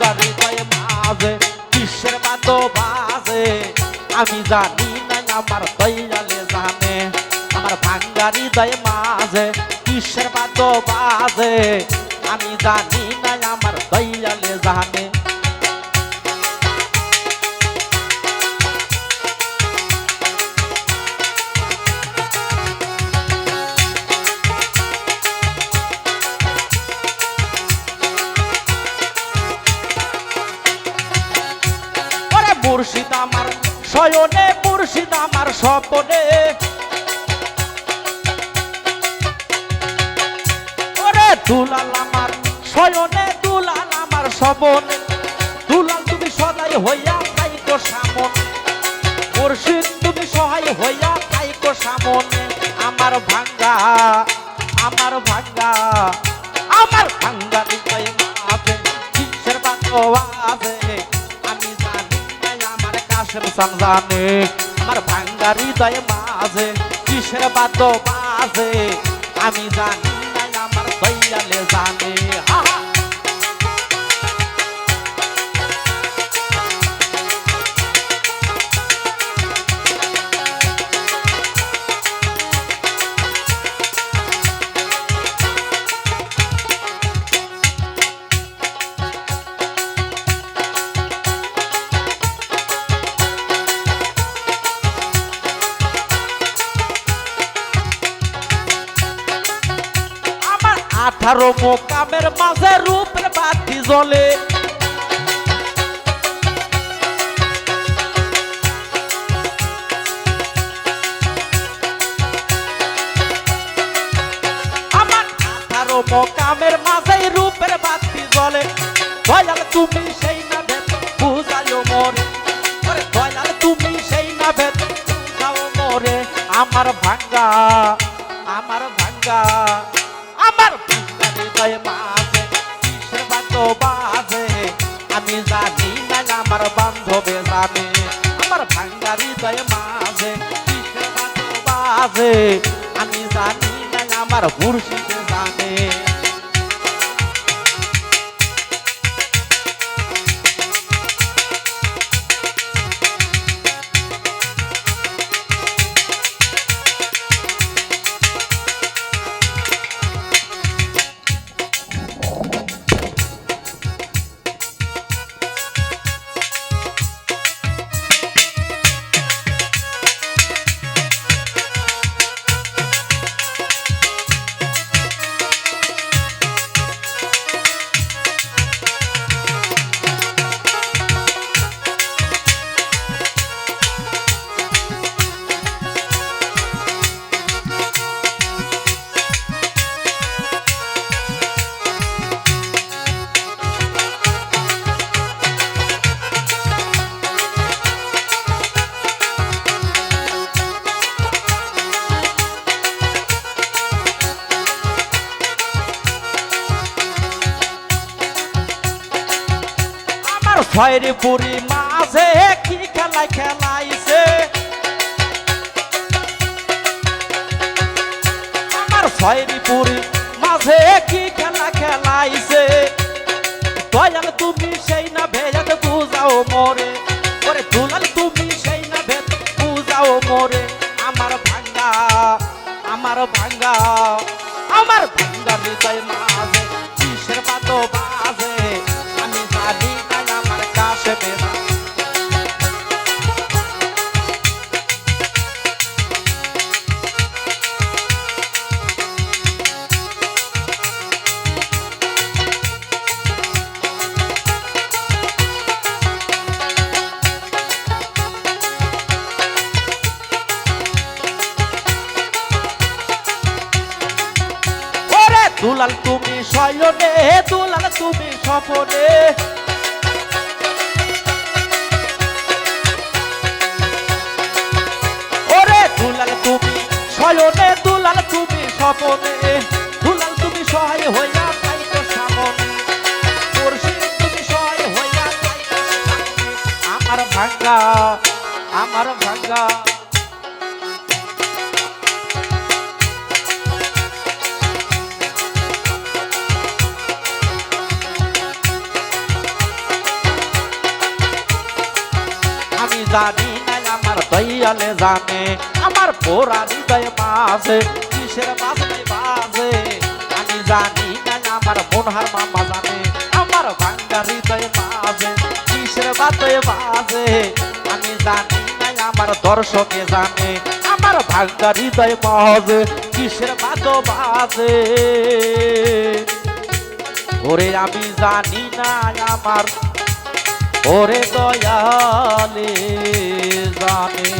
ভাঙ্গা হৃদয়ে মাঝে বিশ্বের বাদ্য বাজে? আমি জানি না আমার দয়ালে জানে, আমার ভাঙ্গা হৃদয়ে মাঝে বিশ্বের বাদ্য বাজে? আমি জানি না আমার দয়ালে জানে। মুর্শিদ আমার, শয়নে মুর্শিদ আমার স্বপনে। ওরে দুলাল আমার, শয়নে দুলাল আমার স্বপনে। দুলাল, তুমি সদাই হইয়া থাইকো সামন। মুর্শিদ, তুমি সহায় হইয়া থাইকো সামনে। আমার ভাঙ্গা আমার ভাঙ্গা। আমার কাশের আমার ভাঙ্গা হৃদয় মাঝে কিসের বাদ্য বাজে? আমি জানি না আমার দয়ালে জানে। আঠারো মোকামের মাঝে রূপের বাতি জ্বলে। আমার আঠারো মোকামের মাঝে রূপের বাতি জ্বলে। দয়াল তুমি সেই না ভেদ বুঝাইও মরে। দয়াল তুমি সেই না ভেদ বুঝাও মরে। আমার ভাঙ্গা আমার ভাঙ্গা, আমার হৃদয় মাঝে কিসের বান্ধব বাজে? আমি জানি না আমার বান্ধবে জানে, আমার ভাঙ্গা হৃদয় মাঝে, কিসের বান্ধব বাজে? আমি জানি না আমার মুর্শিদে জানে। ছয়ের পুরি মাঝে কি খেলা খেলাইছে? আমার ছয়ের পুরি মাঝে কি খেলা খেলাইছে? দয়াল তুমি সেই না ভেদ বুঝাও মরে। ওরে দুলাল তুমি সেই না ভেদ বুঝাও মরে। আমার ভাঙ্গা আমার ভাঙ্গা আমার ভাঙ্গা হৃদয় দুলাল, তুমি শয়নে, দুলাল, তুমি স্বপনে। ওরে দুলাল, তুমি শয়নে, দুলাল, তুমি স্বপনে। দুলাল, তুমি সহায় হইয়া পাইতো সামনে। মুর্শিদ তুমি সহায় হইয়া সামনে। আমার ভাঙ্গা আমার ভাঙ্গা। জানি না আমার দয়ালে জানে, আমার পোড়া হৃদয় মাঝে, কিসের বাজনে বাজে, আমি জানি না আমার মনহার মামা জানে, আমার ভাঙ্গা হৃদয় মাঝে, কিসের বাজে বাজে আমি জানি না আমার দর্শকে জানে, আমার ভাঙ্গা হৃদয় মাঝে, কিসের বাজো বাজে ওরে আমি জানি না আমার ওরে দয়ালে জানে।